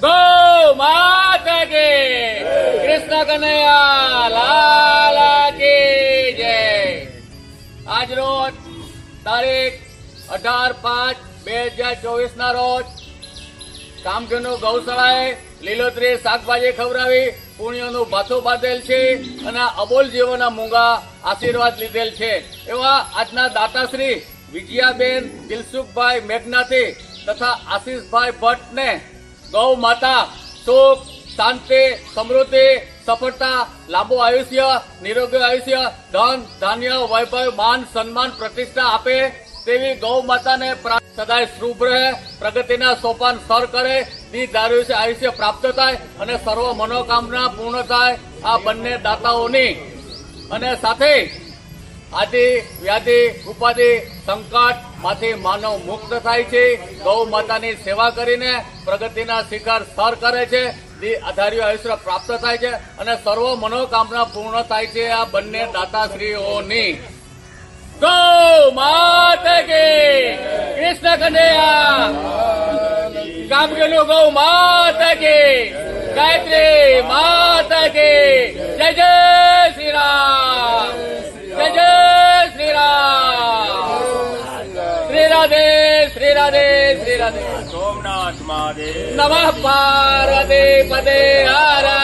ગૌ માતા કી કૃષ્ણ કનૈયા, લાલ કી જય! આજ રોજ તારીખ અઢાર પાંચ બે હજાર ચોવીસ ના રોજ કામધેનુ ગૌશાળાએ લીલોતરી શાકભાજી ખવડાવી, પુણ્યનું ભાથું બાંધેલ છે અને અબોલ જીવોના મૂંગા આશીર્વાદ લીધેલ છે. એવા આજના દાતાશ્રી વિજયાબેન, દિલસુખભાઈ મેઘનાથી તથા આશીષભાઈ ભટ્ટને ગૌ માતા, સુખ, શાંતિ, સમૃદ્ધિ, સફળતા, લાંબુ આયુષ્ય નિરોગી આયુષ્ય, ધન, ધાન્ય, વૈભવ, માન, સન્માન, પ્રતિષ્ઠા આપે તેવી ગૌ માતાને સદાય શુભ રહે, પ્રગતિના સોપાન સર કરે દીર્ઘ આયુષ્ય આયુષ્ય પ્રાપ્ત થાય અને સર્વ મનોકામના પૂર્ણ થાય આ બંને દાતાઓની. અને સાથે આદિ વ્યાધિ ઉપાધિ સંકટમાંથી માનવ મુક્ત થાય છે. ગૌ માતાની સેવા કરીને પ્રગતિના શિખર સર કરે છે. દી આધાર્ય આયુષ્ય પ્રાપ્ત થાય છે અને સર્વ મનોકામના પૂર્ણ થાય છે આ બંને દાતાશ્રીઓની. ગૌ માતા કી કૃષ્ણ કનૈયા કામગેલું ગૌ માતા કી ગાયત્રી માતા કે જય જય. રાધે શ્રી રાધે. સોમનાથ મહાદેવ. નમઃ પાર્વતી પદે હર